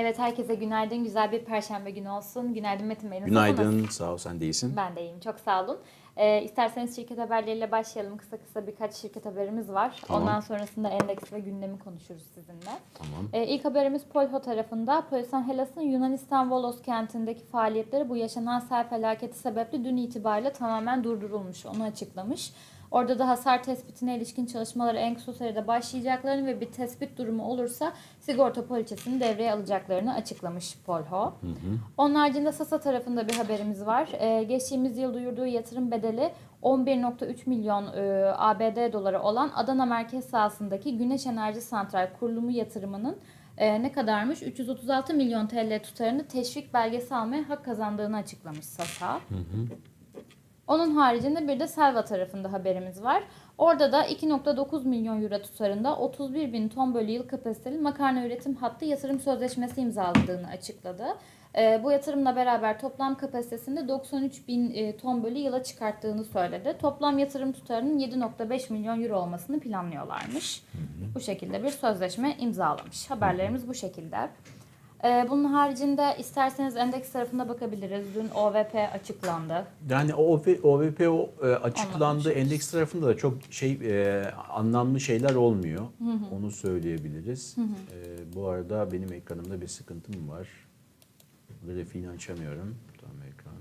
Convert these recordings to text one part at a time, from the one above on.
Evet herkese günaydın. Güzel bir perşembe günü olsun. Günaydın Metin Bey. Günaydın, Nasılsınız? sağ ol sen de iyisin. Ben de iyiyim. Çok sağ olun. Ee, isterseniz şirket haberleriyle başlayalım. Kısa kısa birkaç şirket haberimiz var. Tamam. Ondan sonrasında endeks ve gündemi konuşuruz sizinle. Tamam. Ee, ilk haberimiz Polho tarafında. Polisan Hellas'ın Yunanistan Volos kentindeki faaliyetleri bu yaşanan sel felaketi sebeple dün itibariyle tamamen durdurulmuş. Onu açıklamış. Orada da hasar tespitine ilişkin çalışmaları en kısa sürede başlayacaklarını ve bir tespit durumu olursa sigorta poliçesini devreye alacaklarını açıklamış Polho. Onun haricinde Sasa tarafında bir haberimiz var. Ee, geçtiğimiz yıl duyurduğu yatırım bedeli 11.3 milyon e, ABD doları olan Adana merkez sahasındaki güneş enerji santral kurulumu yatırımının e, ne kadarmış? 336 milyon TL tutarını teşvik belgesi almaya hak kazandığını açıklamış Sasa. Onun haricinde bir de Selva tarafında haberimiz var. Orada da 2.9 milyon euro tutarında 31 bin ton bölü yıl kapasiteli makarna üretim hattı yatırım sözleşmesi imzaladığını açıkladı. Ee, bu yatırımla beraber toplam kapasitesinde 93 bin e, ton bölü yıla çıkarttığını söyledi. Toplam yatırım tutarının 7.5 milyon euro olmasını planlıyorlarmış. Bu şekilde bir sözleşme imzalamış. Haberlerimiz bu şekilde. Ee, bunun haricinde isterseniz endeks tarafına bakabiliriz. Dün OVP açıklandı. Yani o OV- OVP o, e, açıklandı. Endeks tarafında da çok şey e, anlamlı şeyler olmuyor. Onu söyleyebiliriz. E, bu arada benim ekranımda bir sıkıntım var. Grafiğini açamıyorum. Tam ekran.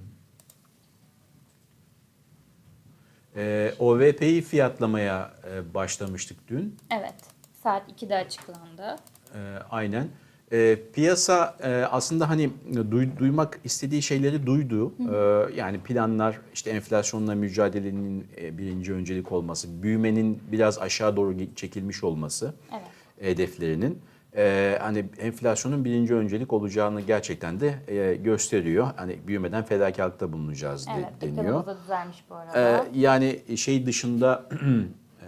E, OVP'yi fiyatlamaya e, başlamıştık dün. Evet. Saat 2'de açıklandı. E, aynen. E, piyasa e, aslında hani duy- duymak istediği şeyleri duydu. E, yani planlar işte enflasyonla mücadelenin e, birinci öncelik olması, büyümenin biraz aşağı doğru çekilmiş olması Evet. hedeflerinin. E, hani enflasyonun birinci öncelik olacağını gerçekten de e, gösteriyor. Hani büyümeden fedakarlıkta bulunacağız de- Evet. deniyor. Da düzelmiş bu arada. yani şey dışında e,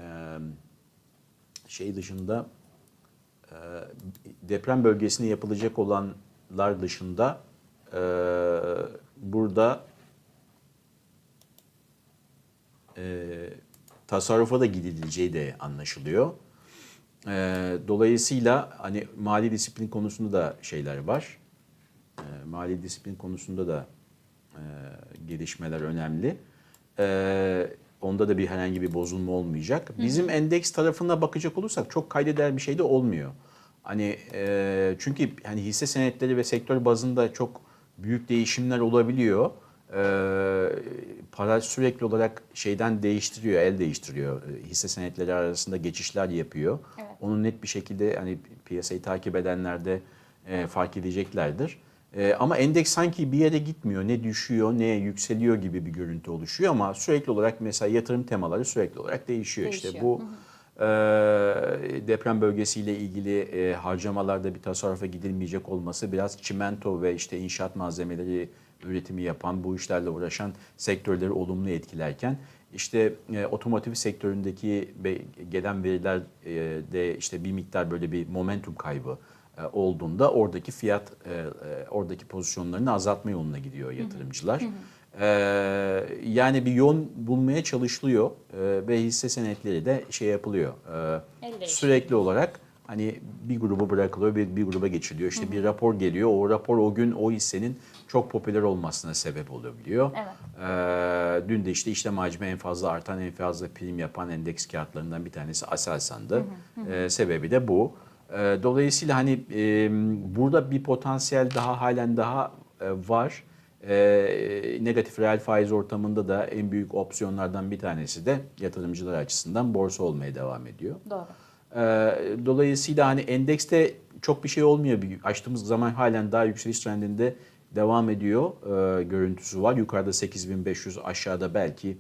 şey dışında e, deprem bölgesine yapılacak olanlar dışında e, burada e, tasarrufa da gidileceği de anlaşılıyor. E, dolayısıyla hani mali disiplin konusunda da şeyler var. E, mali disiplin konusunda da e, gelişmeler önemli. E, onda da bir herhangi bir bozulma olmayacak. Bizim endeks tarafına bakacak olursak çok kaydeder bir şey de olmuyor. Hani e, çünkü hani hisse senetleri ve sektör bazında çok büyük değişimler olabiliyor. E, para sürekli olarak şeyden değiştiriyor, el değiştiriyor. E, Hisse senetleri arasında geçişler yapıyor. Evet. Onu net bir şekilde hani piyasayı takip edenler de e, fark edeceklerdir. E, ama endeks sanki bir yere gitmiyor. Ne düşüyor ne yükseliyor gibi bir görüntü oluşuyor ama sürekli olarak mesela yatırım temaları sürekli olarak değişiyor. İşte Değişiyor. bu e, deprem bölgesiyle ilgili e, harcamalarda bir tasarrufa gidilmeyecek olması biraz çimento ve işte inşaat malzemeleri üretimi yapan, bu işlerle uğraşan sektörleri olumlu etkilerken işte e, otomotiv sektöründeki gelen veriler e, de işte bir miktar böyle bir momentum kaybı olduğunda oradaki fiyat, e, e, oradaki pozisyonlarını azaltma yoluna gidiyor yatırımcılar. E, yani bir yol bulmaya çalışılıyor e, ve hisse senetleri de şey yapılıyor. E, değişiyor. sürekli olarak hani bir grubu bırakılıyor, bir, bir gruba geçiliyor. İşte bir rapor geliyor, o rapor o gün o hissenin çok popüler olmasına sebep olabiliyor. Evet. Ee, dün de işte işlem hacmi en fazla artan, en fazla prim yapan endeks kağıtlarından bir tanesi Aselsan'dı. Ee, sebebi de bu. Ee, dolayısıyla hani e, burada bir potansiyel daha halen daha e, var. Ee, negatif reel faiz ortamında da en büyük opsiyonlardan bir tanesi de yatırımcılar açısından borsa olmaya devam ediyor. Doğru. Ee, Dolayısıyla hani endekste çok bir şey olmuyor. Açtığımız zaman halen daha yükseliş trendinde devam ediyor. Ee, görüntüsü var. Yukarıda 8500 aşağıda belki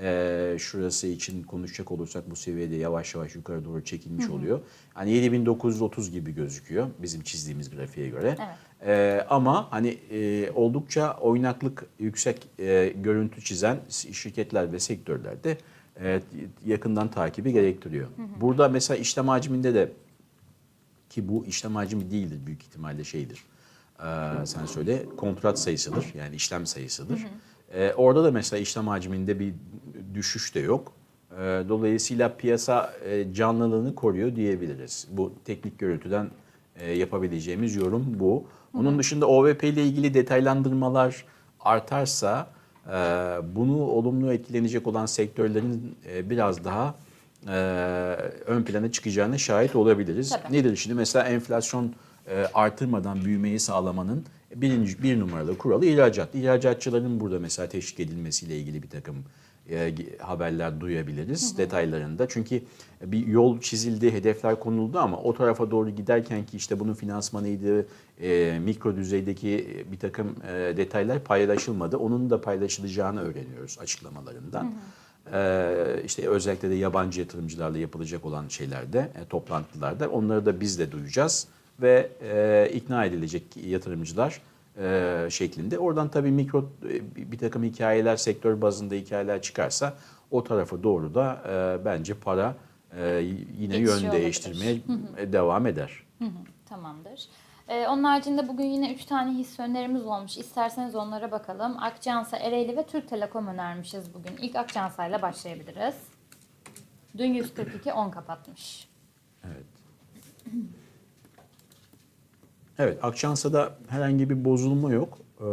e, şurası için konuşacak olursak bu seviyede yavaş yavaş yukarı doğru çekilmiş oluyor. Hani 7930 gibi gözüküyor bizim çizdiğimiz grafiğe göre. Evet. Ee, ama hani e, oldukça oynaklık yüksek e, görüntü çizen şirketler ve sektörlerde e, yakından takibi gerektiriyor. Burada mesela işlem hacminde de ki bu işlem hacmi değildir büyük ihtimalle şeydir. Ee, sen söyle kontrat sayısıdır yani işlem sayısıdır. Ee, orada da mesela işlem hacminde bir düşüş de yok. Ee, dolayısıyla piyasa e, canlılığını koruyor diyebiliriz. Bu teknik görüntüden e, yapabileceğimiz yorum bu. Onun dışında OVP ile ilgili detaylandırmalar artarsa e, bunu olumlu etkilenecek olan sektörlerin e, biraz daha e, ön plana çıkacağına şahit olabiliriz. Tabii. Nedir şimdi mesela enflasyon e, artırmadan büyümeyi sağlamanın birinci bir numaralı kuralı ihracat. İhracatçıların burada mesela teşvik edilmesiyle ilgili bir takım e, haberler duyabiliriz detaylarında. Çünkü bir yol çizildi, hedefler konuldu ama o tarafa doğru giderken ki işte bunun finansmanıydı, e, mikro düzeydeki bir takım e, detaylar paylaşılmadı. Onun da paylaşılacağını öğreniyoruz açıklamalarından. Ee, işte özellikle de yabancı yatırımcılarla yapılacak olan şeylerde, e, toplantılarda onları da biz de duyacağız ve e, ikna edilecek yatırımcılar e, şeklinde. Oradan tabii mikro e, bir- takım hikayeler, sektör bazında hikayeler çıkarsa o tarafa doğru da e, bence para e, yine Geçiyor yön olabilir. değiştirmeye e, devam eder. Hı hı, Tamamdır. Ee, onun haricinde bugün yine 3 tane hisse önerimiz olmuş. İsterseniz onlara bakalım. Akçansa, Ereğli ve Türk Telekom önermişiz bugün. İlk Akçansa ile başlayabiliriz. Dün 142 10 kapatmış. Evet. Evet, Akçansa'da herhangi bir bozulma yok. Ee,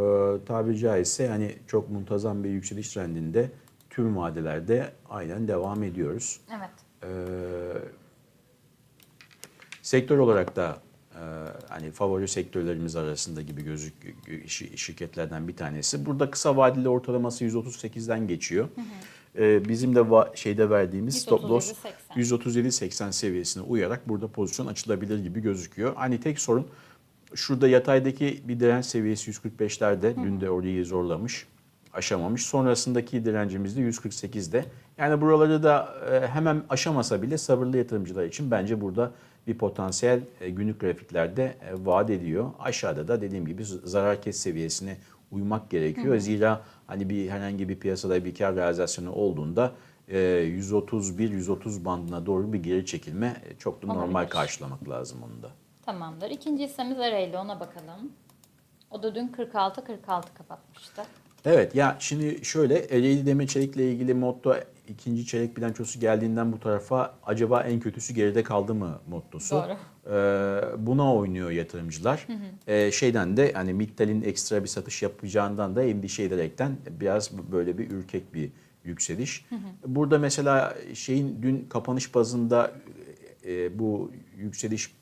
tabiri caizse hani çok muntazam bir yükseliş trendinde tüm vadelerde aynen devam ediyoruz. Evet. Ee, sektör olarak da e, hani favori sektörlerimiz arasında gibi gözük şi- şirketlerden bir tanesi. Burada kısa vadeli ortalaması 138'den geçiyor. Ee, bizim de va- şeyde verdiğimiz stop loss 137.80. 137.80 seviyesine uyarak burada pozisyon açılabilir gibi gözüküyor. Hani tek sorun şurada yataydaki bir direnç seviyesi 145'lerde. Dün de orayı zorlamış, aşamamış. Sonrasındaki direncimiz de 148'de. Yani buraları da e, hemen aşamasa bile sabırlı yatırımcılar için bence burada bir potansiyel e, günlük grafiklerde e, vaat ediyor. Aşağıda da dediğim gibi zarar kes seviyesine uymak gerekiyor. Zira hani bir herhangi bir piyasada bir kar realizasyonu olduğunda e, 131-130 bandına doğru bir geri çekilme çok da normal Olabilir. karşılamak lazım onu da. Tamamdır. İkinci hissemiz Ereğli ona bakalım. O da dün 46-46 kapatmıştı. Evet ya şimdi şöyle Ereğli Demir Çelik'le ilgili motto ikinci çeyrek bilançosu geldiğinden bu tarafa acaba en kötüsü geride kaldı mı mottosu. Doğru. Ee, buna oynuyor yatırımcılar. Ee, şeyden de hani Mittal'in ekstra bir satış yapacağından da endişe ederekten biraz böyle bir ürkek bir yükseliş. Burada mesela şeyin dün kapanış bazında e, bu yükseliş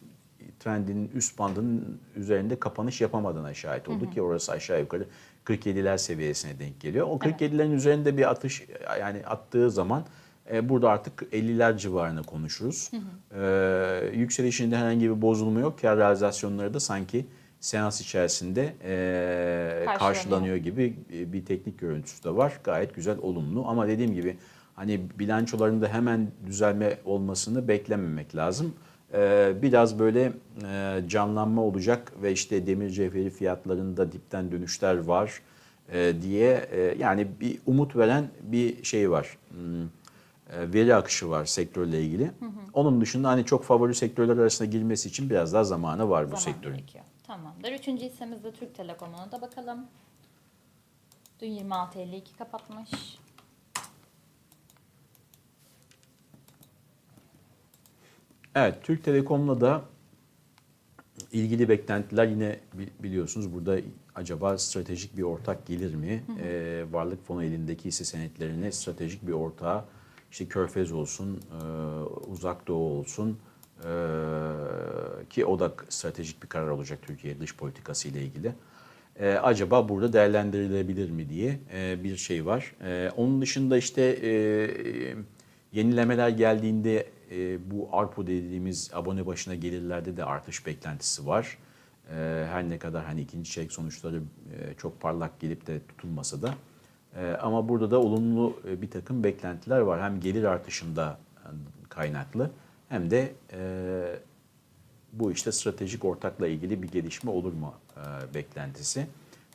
trendinin üst bandının üzerinde kapanış yapamadığına şahit olduk ki orası aşağı yukarı 47'ler seviyesine denk geliyor. O 47'lerin üzerinde bir atış yani attığı zaman e, burada artık 50'ler civarında konuşuruz. E, yükselişinde herhangi bir bozulma yok. Kar realizasyonları da sanki seans içerisinde e, Karşılanıyor. gibi e, bir teknik görüntüsü de var. Gayet güzel, olumlu. Ama dediğim gibi hani bilançolarında hemen düzelme olmasını beklememek lazım. Ee, biraz böyle e, canlanma olacak ve işte demir cevheri fiyatlarında dipten dönüşler var e, diye e, yani bir umut veren bir şey var. Hmm, Veri akışı var sektörle ilgili. Onun dışında hani çok favori sektörler arasına girmesi için biraz daha zamanı var bu Zaman sektörün. gerekiyor. Tamamdır. Üçüncü hissemiz de Türk Telekom'una da bakalım. Dün 26.52 kapatmış. Evet, Türk Telekom'la da ilgili beklentiler yine bi- biliyorsunuz burada acaba stratejik bir ortak gelir mi? Ee, varlık fonu elindeki hisse senetlerine stratejik bir ortağı işte Körfez olsun, e, Uzak Doğu olsun e, ki o da stratejik bir karar olacak Türkiye dış politikası ile ilgili. Ee, acaba burada değerlendirilebilir mi diye e, bir şey var. Ee, onun dışında işte e, yenilemeler geldiğinde e, bu ARPU dediğimiz abone başına gelirlerde de artış beklentisi var. Ee, her ne kadar hani ikinci çeyrek sonuçları e, çok parlak gelip de tutulmasa da. E, ama burada da olumlu e, bir takım beklentiler var. Hem gelir artışında e, kaynaklı hem de e, bu işte stratejik ortakla ilgili bir gelişme olur mu e, beklentisi.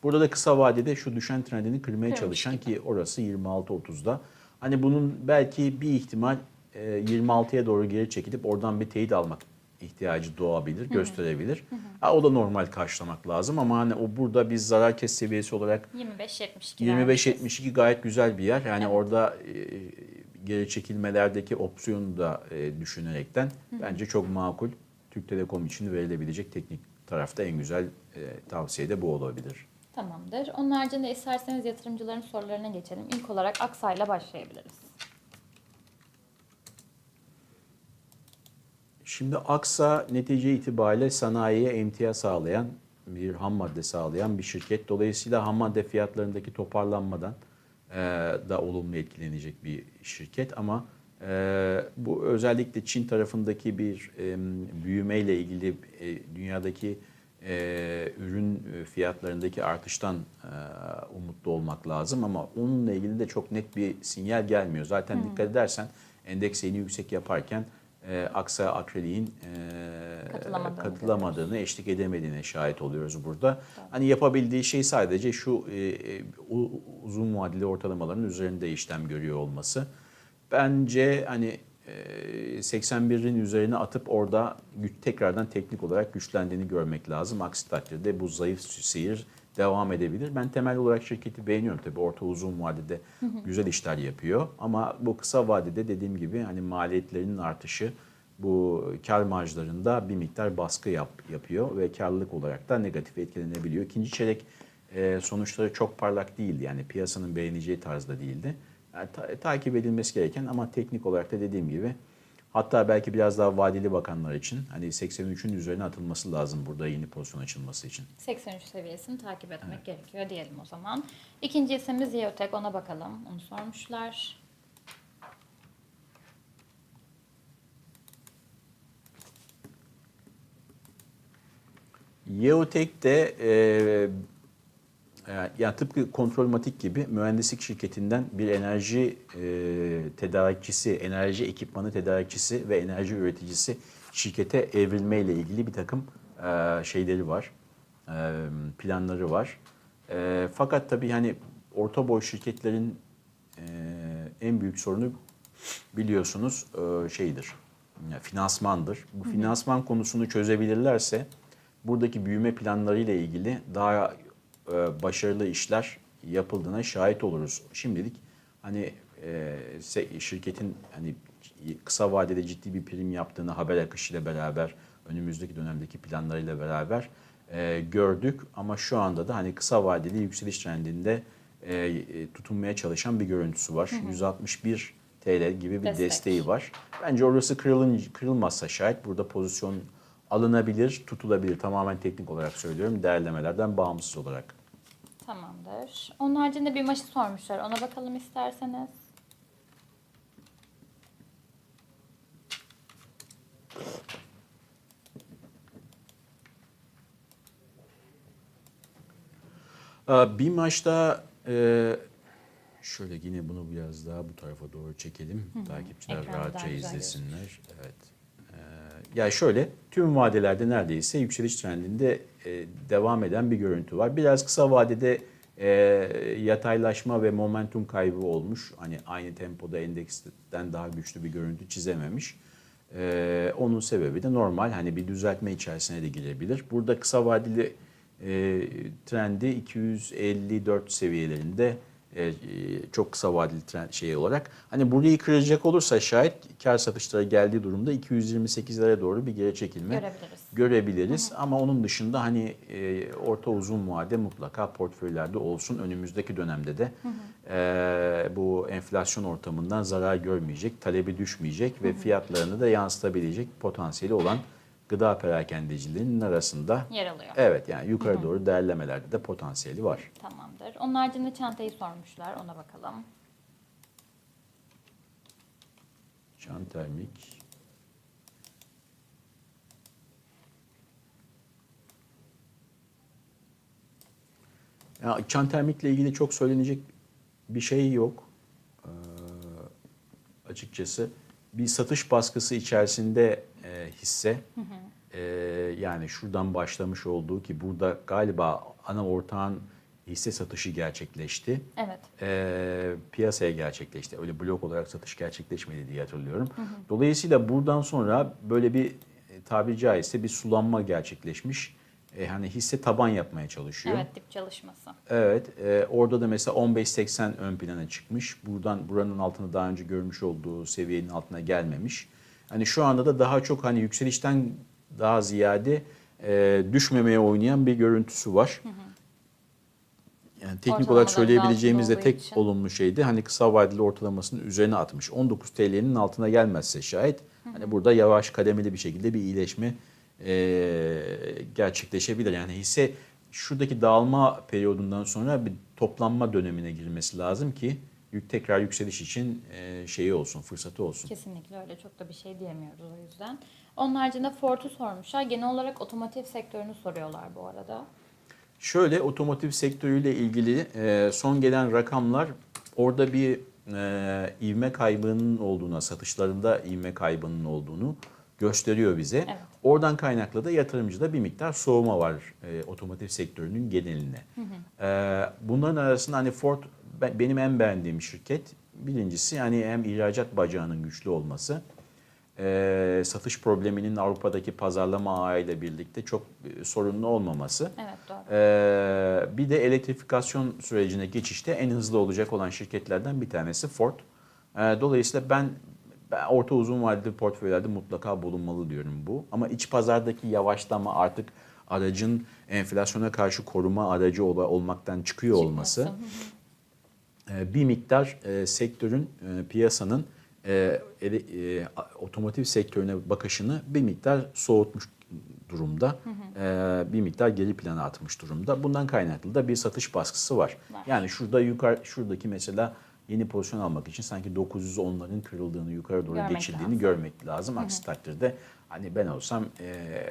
Burada da kısa vadede şu düşen trendini kırmaya Kırmış çalışan gibi. ki orası 26-30'da. Hani bunun belki bir ihtimal e, 26'ya doğru geri çekilip oradan bir teyit almak ihtiyacı doğabilir, gösterebilir. Ha, o da normal karşılamak lazım ama hani o burada biz zarar kes seviyesi olarak 25.72 vermişiz. 25-72 gayet güzel bir yer. Yani orada e, geri çekilmelerdeki opsiyonu da e, düşünerekten bence çok makul Türk Telekom için verilebilecek teknik tarafta en güzel e, tavsiye de bu olabilir. Tamamdır. Onun haricinde isterseniz yatırımcıların sorularına geçelim. İlk olarak Aksa ile başlayabiliriz. Şimdi Aksa netice itibariyle sanayiye emtia sağlayan bir ham madde sağlayan bir şirket. Dolayısıyla ham madde fiyatlarındaki toparlanmadan e, da olumlu etkilenecek bir şirket. Ama e, bu özellikle Çin tarafındaki bir e, büyümeyle ilgili e, dünyadaki e, ürün fiyatlarındaki artıştan e, umutlu olmak lazım. Ama onunla ilgili de çok net bir sinyal gelmiyor. Zaten dikkat edersen endeks yeni yüksek yaparken e, Aksa Akreli'nin e, Katılamadığını katılamadığını, eşlik edemediğine şahit oluyoruz burada. Hani yapabildiği şey sadece şu e, e, uzun vadeli ortalamaların üzerinde işlem görüyor olması. Bence hani e, 81'in üzerine atıp orada tekrardan teknik olarak güçlendiğini görmek lazım. Aksi takdirde bu zayıf seyir devam edebilir. Ben temel olarak şirketi beğeniyorum tabii orta uzun vadede güzel işler yapıyor. Ama bu kısa vadede dediğim gibi hani maliyetlerinin artışı bu kar marjlarında bir miktar baskı yap, yapıyor ve karlılık olarak da negatif etkilenebiliyor. İkinci çeyrek e, sonuçları çok parlak değildi yani piyasanın beğeneceği tarzda değildi. Yani ta- takip edilmesi gereken ama teknik olarak da dediğim gibi hatta belki biraz daha vadeli bakanlar için hani 83'ün üzerine atılması lazım burada yeni pozisyon açılması için. 83 seviyesini takip etmek gerekiyor diyelim o zaman. İkinci isimimiz Yeotek ona bakalım. Onu sormuşlar. Yeotek de e, e, yani tıpkı Kontrolmatik gibi mühendislik şirketinden bir enerji e, tedarikçisi, enerji ekipmanı tedarikçisi ve enerji üreticisi şirkete evrilme ile ilgili bir takım e, şeyleri var, e, planları var. E, fakat tabii hani orta boy şirketlerin e, en büyük sorunu biliyorsunuz e, şeydir, finansmandır. Bu finansman konusunu çözebilirlerse buradaki büyüme planları ile ilgili daha e, başarılı işler yapıldığına şahit oluruz. Şimdilik hani e, şirketin hani kısa vadede ciddi bir prim yaptığını haber akışıyla beraber önümüzdeki dönemdeki planlarıyla beraber e, gördük ama şu anda da hani kısa vadeli yükseliş trendinde e, e, tutunmaya çalışan bir görüntüsü var. 161 TL gibi bir Destek. desteği var. Bence orası kırılın, kırılmazsa şayet burada pozisyon alınabilir, tutulabilir. Tamamen teknik olarak söylüyorum. Değerlemelerden bağımsız olarak. Tamamdır. Onun haricinde bir maçı sormuşlar. Ona bakalım isterseniz. Ee, Bir maçta e, şöyle yine bunu biraz daha bu tarafa doğru çekelim. Takipçiler Ekranda rahatça izlesinler. Evet. Ee, Ya şöyle tüm vadelerde neredeyse yükseliş trendinde e, devam eden bir görüntü var. Biraz kısa vadede e, yataylaşma ve momentum kaybı olmuş. Hani aynı tempoda endeksten daha güçlü bir görüntü çizememiş. Ee, onun sebebi de normal hani bir düzeltme içerisine de girebilir. Burada kısa vadeli e, trendi 254 seviyelerinde e, çok kısa vadeli trend şey olarak. Hani burayı kıracak olursa şayet kar satışları geldiği durumda 228'lere doğru bir geri çekilme Görebiliriz. görebiliriz. Ama onun dışında hani e, orta uzun vade mutlaka portföylerde olsun. Önümüzdeki dönemde de e, bu enflasyon ortamından zarar görmeyecek, talebi düşmeyecek ve fiyatlarını da yansıtabilecek potansiyeli olan gıda perakendecilerinin arasında Yer alıyor. evet yani yukarı doğru değerlemelerde de potansiyeli var. Tamamdır. Onun haricinde çantayı sormuşlar. Ona bakalım. Can termik. Ya çan termikle ilgili çok söylenecek bir şey yok. Ee, açıkçası bir satış baskısı içerisinde e, hisse. Ee, yani şuradan başlamış olduğu ki burada galiba ana ortağın hisse satışı gerçekleşti Evet. e, piyasaya gerçekleşti. Öyle blok olarak satış gerçekleşmedi diye hatırlıyorum. Dolayısıyla buradan sonra böyle bir e, tabiri caizse bir sulanma gerçekleşmiş. E, hani hisse taban yapmaya çalışıyor. Evet dip çalışması. Evet, e, orada da mesela 15.80 ön plana çıkmış. Buradan buranın altını daha önce görmüş olduğu seviyenin altına gelmemiş. Hani şu anda da daha çok hani yükselişten daha ziyade e, düşmemeye oynayan bir görüntüsü var. Yani teknik olarak söyleyebileceğimiz de tek için. olumlu şeydi. Hani kısa vadeli ortalamasının üzerine atmış. 19 TL'nin altına gelmezse şayet hani burada yavaş kademeli bir şekilde bir iyileşme e, gerçekleşebilir. Yani hisse şuradaki dağılma periyodundan sonra bir toplanma dönemine girmesi lazım ki tekrar yükseliş için e, şeyi olsun, fırsatı olsun. Kesinlikle öyle. Çok da bir şey diyemiyoruz o yüzden. Onun haricinde Ford'u sormuşlar. Genel olarak otomotiv sektörünü soruyorlar bu arada. Şöyle otomotiv sektörüyle ilgili e, son gelen rakamlar orada bir e, ivme kaybının olduğuna, satışlarında ivme kaybının olduğunu gösteriyor bize. Evet. Oradan kaynaklı da yatırımcıda bir miktar soğuma var e, otomotiv sektörünün geneline. E, bunların arasında hani Ford benim en beğendiğim şirket. Birincisi yani hem ihracat bacağının güçlü olması, e, satış probleminin Avrupa'daki pazarlama ağıyla birlikte çok e, sorunlu olmaması. Evet doğru. Ee, bir de elektrifikasyon sürecine geçişte en hızlı olacak olan şirketlerden bir tanesi Ford. Ee, dolayısıyla ben, ben orta uzun vadeli portföylerde mutlaka bulunmalı diyorum bu. Ama iç pazardaki yavaşlama artık aracın enflasyona karşı koruma aracı ol- olmaktan çıkıyor olması e, bir miktar e, sektörün, e, piyasanın e, otomotiv sektörüne bakışını bir miktar soğutmuş durumda. E, bir miktar geri plana atmış durumda. Bundan kaynaklı da bir satış baskısı var. Var. Yani şurada yukarı şuradaki mesela yeni pozisyon almak için sanki 910'ların kırıldığını, yukarı doğru Görmek geçildiğini lazım. görmek lazım. Aksi takdirde hani ben olsam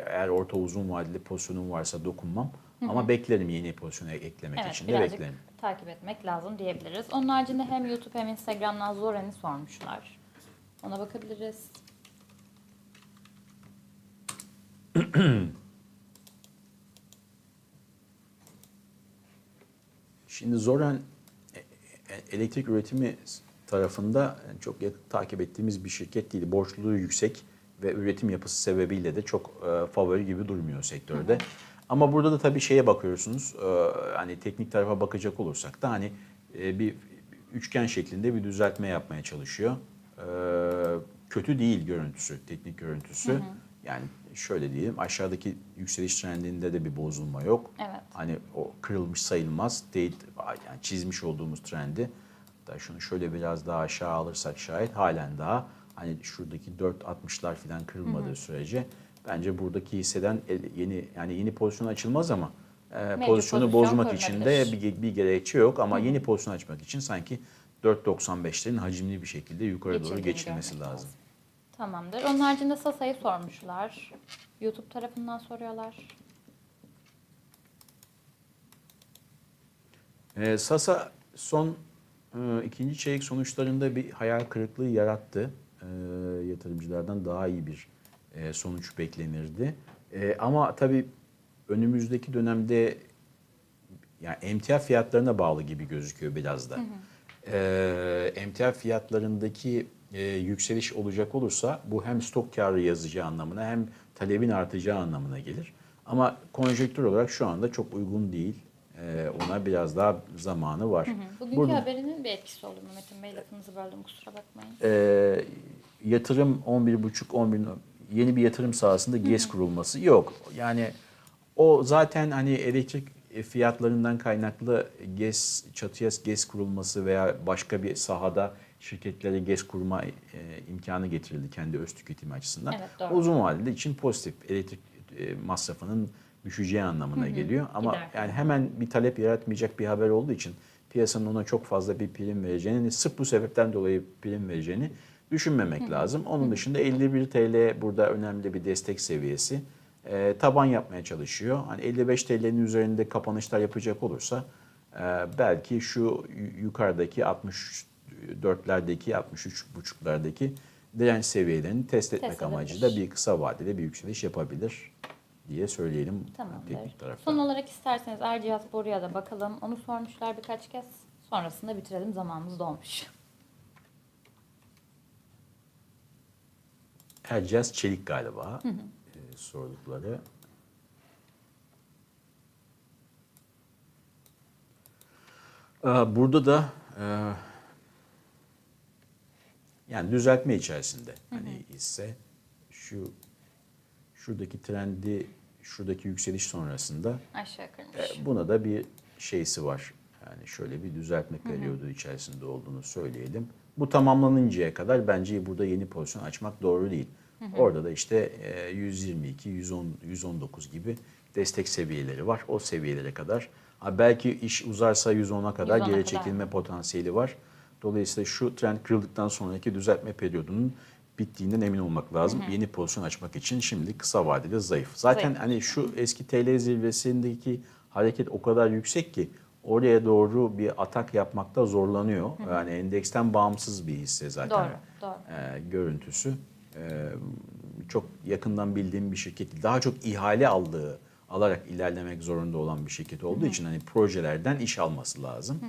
eğer orta uzun vadeli pozisyonum varsa dokunmam. Ama beklerim yeni pozisyona eklemek Evet için de beklerim. takip etmek lazım diyebiliriz. Onun haricinde hem YouTube hem Instagram'dan Zoran'ı sormuşlar. Ona bakabiliriz. Şimdi Zoran e- e- elektrik üretimi tarafında çok yakın takip ettiğimiz bir şirket değil. Borçluluğu yüksek ve üretim yapısı sebebiyle de çok e, favori gibi durmuyor sektörde. Ama burada da tabii şeye bakıyorsunuz. e, hani teknik tarafa bakacak olursak da hani e, bir üçgen şeklinde bir düzeltme yapmaya çalışıyor. E, kötü değil görüntüsü, teknik görüntüsü. Yani şöyle diyelim aşağıdaki yükseliş trendinde de bir bozulma yok. Evet. Hani o kırılmış sayılmaz. Değil, yani çizmiş olduğumuz trendi. Da şunu şöyle biraz daha aşağı alırsak şayet halen daha hani şuradaki 4.60'lar falan kırılmadığı sürece bence buradaki hisseden yeni yani yeni pozisyon açılmaz ama e, pozisyonu pozisyon bozmak için de bir, bir gerekçe yok ama yeni pozisyon açmak için sanki 4.95'lerin hacimli bir şekilde yukarı doğru geçilmesi görmek lazım. Tamamdır. Onun haricinde Sasa'yı sormuşlar. YouTube tarafından soruyorlar. Ee, Sasa son e, ikinci çeyrek sonuçlarında bir hayal kırıklığı yarattı. Ee, yatırımcılardan daha iyi bir e, sonuç beklenirdi. E, ama tabii önümüzdeki dönemde yani emtia fiyatlarına bağlı gibi gözüküyor biraz da. Ee, emtia fiyatlarındaki e, yükseliş olacak olursa bu hem stok karı yazacağı anlamına hem talebin artacağı anlamına gelir. Ama konjonktür olarak şu anda çok uygun değil. Ee, ona biraz daha zamanı var. Bugünkü Burada- haberinin bir etkisi oldu mu Metin Bey? Lafınızı böldüm kusura bakmayın. Ee, yatırım 11,5 11 yeni bir yatırım sahasında GES kurulması yok. Yani o zaten hani elektrik fiyatlarından kaynaklı GES çatıya GES kurulması veya başka bir sahada şirketlere GES kurma e, imkanı getirildi kendi öz tüketimi açısından. Evet, doğru. Uzun vadede için pozitif elektrik e, masrafının düşeceği anlamına geliyor. Ama Gider. yani hemen bir talep yaratmayacak bir haber olduğu için piyasanın ona çok fazla bir prim vereceğini, sırf bu sebepten dolayı prim vereceğini düşünmemek lazım. Onun dışında 51 TL burada önemli bir destek seviyesi. Ee, taban yapmaya çalışıyor. Hani 55 TL'nin üzerinde kapanışlar yapacak olursa e, belki şu yu- yukarıdaki 64'lerdeki 63,5'lardaki direnç seviyelerini test etmek Test amacıyla bir kısa vadede bir yükseliş yapabilir diye söyleyelim Tamamdır. teknik taraftan. Son olarak isterseniz Erciyes Boru'ya da bakalım. Onu sormuşlar birkaç kez. Sonrasında bitirelim. Zamanımız dolmuş. Erciyes Çelik galiba e, sordukları. Ee, Burada da e, yani düzeltme içerisinde hani hisse şu Şuradaki trendi, şuradaki yükseliş sonrasında Aşağı kırmış. e, buna da bir şeysi var. Yani şöyle bir düzeltme periyodu içerisinde olduğunu söyleyelim. Bu tamamlanıncaya kadar bence burada yeni pozisyon açmak doğru değil. Orada da işte e, 122, 110, 119 gibi destek seviyeleri var. O seviyelere kadar. Belki iş uzarsa 110'a kadar 110'a geri kadar. çekilme potansiyeli var. Dolayısıyla şu trend kırıldıktan sonraki düzeltme periyodunun bittiğinden emin olmak lazım. Yeni pozisyon açmak için şimdi kısa vadede zayıf. Zaten Zayıf. hani şu eski TL zirvesindeki hareket o kadar yüksek ki oraya doğru bir atak yapmakta zorlanıyor. Yani endeksten bağımsız bir hisse zaten. Doğru, doğru. Ee, görüntüsü. Ee, çok yakından bildiğim bir şirket. Daha çok ihale aldığı, alarak ilerlemek zorunda olan bir şirket olduğu için hani projelerden iş alması lazım.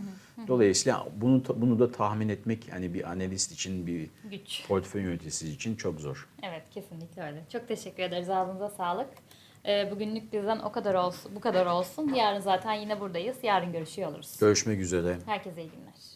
Dolayısıyla bunu bunu da tahmin etmek hani bir analist için, bir Güç. portföy yöneticisi için çok zor. Evet kesinlikle öyle. Çok teşekkür ederiz. Ağzınıza sağlık. Ee, bugünlük bizden o kadar olsun, bu kadar olsun. Yarın zaten yine buradayız. Yarın görüşüyor oluruz. Görüşmek üzere. Herkese iyi günler.